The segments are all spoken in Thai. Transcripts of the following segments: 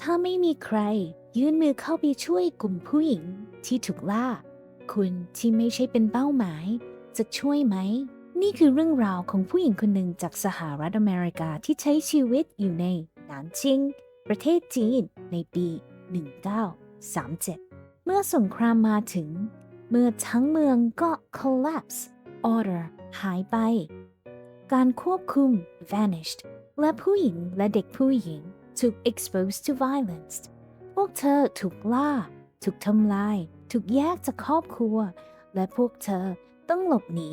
ถ้าไม่มีใคร ยื่นมือเข้าไปช่วยกลุ่มผู้หญิงที่ถูกล่า คุณที่ไม่ใช่เป็นเป้าหมาย จะช่วยไหม นี่คือเรื่องราวของผู้หญิงคนหนึ่งจากสหรัฐอเมริกาที่ใช้ชีวิตอยู่ในหนานชิง ประเทศจีนในปี 1937 เมื่อสงครามมาถึง เมื่อทั้งเมืองก็ collapse order หายไป การควบคุม vanished และผู้หญิงและเด็กผู้หญิง ถูก exposed to violence พวกเธอถูกล่า ถูกทำลาย ถูกแยกจากครอบครัว และพวกเธอต้องหลบหนี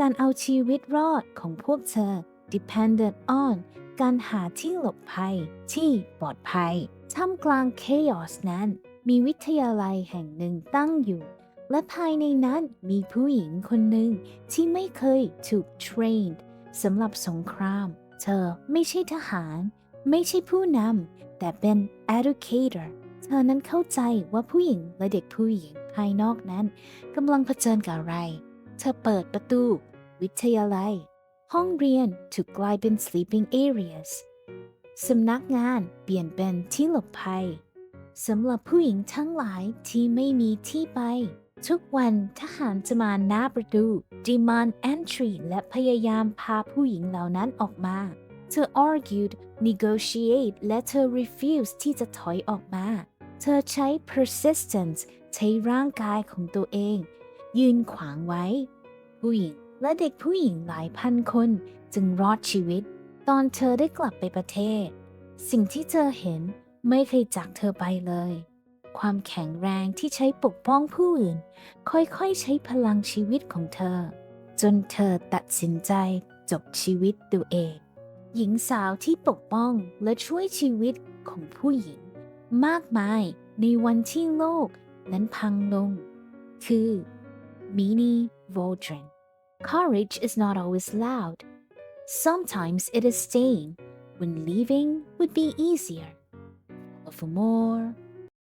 การเอาชีวิตรอดของพวกเธอ depended on การหาที่หลบภัยที่ปลอดภัย ท่ามกลาง chaos นั้น มีวิทยาลัยแห่งหนึ่งตั้งอยู่ และภายในนั้นมีผู้หญิงคนหนึ่งที่ไม่เคยถูก trained สำหรับสงคราม เธอไม่ใช่ทหาร ไม่ใช่ผู้นำแต่เป็น educator เธอนั้นเข้าใจว่าผู้หญิงและเด็กผู้หญิงภายนอกนั้นกำลังเผชิญกับอะไร เธอเปิดประตู วิทยาลัย ห้องเรียนถูกกลายเป็น sleeping areas สำนักงานเปลี่ยนเป็นที่หลบภัยสำหรับผู้หญิงทั้งหลายที่ไม่มีที่ไป ทุกวันทหารจะมาหน้าประตู demand entry และพยายามพาผู้หญิงเหล่านั้นออกมา เธอ argued negotiate และเธอ refuse ที่จะถอยออกมา เธอใช้ persistence ใช้ร่างกายของตัวเอง ยืนขวางไว้ ผู้หญิงและเด็กผู้หญิงหลายพันคนจึงรอดชีวิต ตอนเธอได้กลับไปประเทศ สิ่งที่เธอเห็นไม่เคยจากเธอไปเลย ความแข็งแรงที่ใช้ปกป้องผู้อื่น ค่อยๆ ใช้พลังชีวิตของเธอ จนเธอตัดสินใจจบชีวิตตัวเอง หญิงสาวที่ปกป้องและช่วยชีวิตของผู้หญิง มากมายในวันที่โลกนั้นพังลง คือ Minnie Vautrin Courage is not always loud. Sometimes it is staying when leaving would be easier. For more